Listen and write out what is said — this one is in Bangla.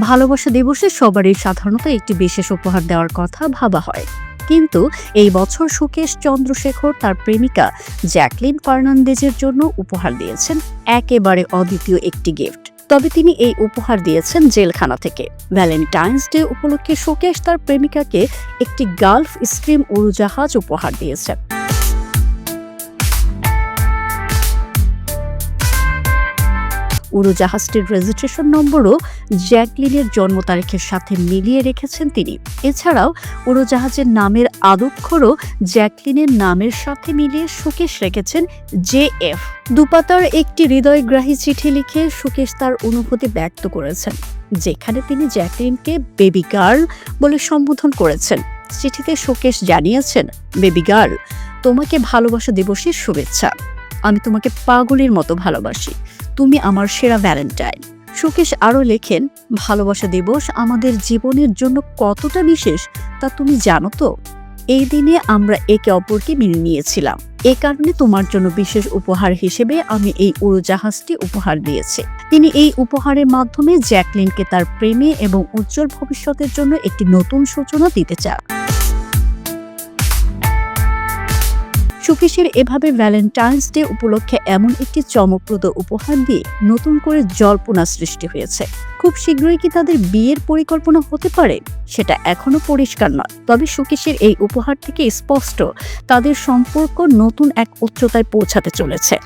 ভালোবাসা দিবসে সবারই সাধারণত একটি বিশেষ উপহার দেওয়ার কথা ভাবা হয়। কিন্তু এই বছর সুকেশ চন্দ্রশেখর তার প্রেমিকা জ্যাকলিন ফার্নান্দেজের জন্য উপহার দিয়েছেন একেবারে অদ্বিতীয় একটি গিফট। তবে তিনি এই উপহার দিয়েছেন জেলখানা থেকে। ভ্যালেন্টাইন্স ডে উপলক্ষে সুকেশ তার প্রেমিকাকে একটি গালফ স্ট্রিম উড়োজাহাজ উপহার দিয়েছেন। উড়োজাহাজটির রেজিস্ট্রেশন নম্বরও জ্যাকলিনের জন্ম তারিখের সাথে মিলিয়ে রেখেছেন তিনি। এছাড়াও উড়োজাহাজের নামের আদক্ষরও জ্যাকলিনের নামের সাথে মিলিয়ে সুকেশ রেখেছেন জে এফ। দুপাতার একটি হৃদয়গ্রাহী চিঠি লিখে সুকেশ তার অনুভূতি ব্যক্ত করেছেন, যেখানে তিনি জ্যাকলিনকে বেবি গার্ল বলে সম্বোধন করেছেন। চিঠিতে সুকেশ জানিয়েছেন, বেবি গার্ল, তোমাকে ভালোবাসা দিবসের শুভেচ্ছা। আমি তোমাকে পাগলের মতো ভালোবাসি। তুমি আমার সেরা ভ্যালেন্টাইন সুকেশ আরও লেখেন, ভালোবাসা দিবস আমাদের জীবনের জন্য কতটা বিশেষ তা তুমি জানো তো? এই দিনে আমরা একে অপরকে মেনে নিয়েছিলাম। এ কারণে তোমার জন্য বিশেষ উপহার হিসেবে আমি এই উড়োজাহাজটি উপহার দিয়েছি। তিনি এই উপহারের মাধ্যমে জ্যাকলিনকে তার প্রেমে এবং উজ্জ্বল ভবিষ্যতের জন্য একটি নতুন সূচনা দিতে চান। সুকেশের এভাবে ভ্যালেন্টাইন্স ডে উপলক্ষে এমন একটি চমকপ্রদ উপহার দিয়ে নতুন করে জল্পনা সৃষ্টি হয়েছে। খুব শীঘ্রই কি তাদের বিয়ের পরিকল্পনা হতে পারে? সেটা এখনও পরিষ্কার নয়। তবে সুকেশের এই উপহার থেকে স্পষ্ট তাদের সম্পর্ক নতুন এক উচ্চতায় পৌঁছাতে চলেছে।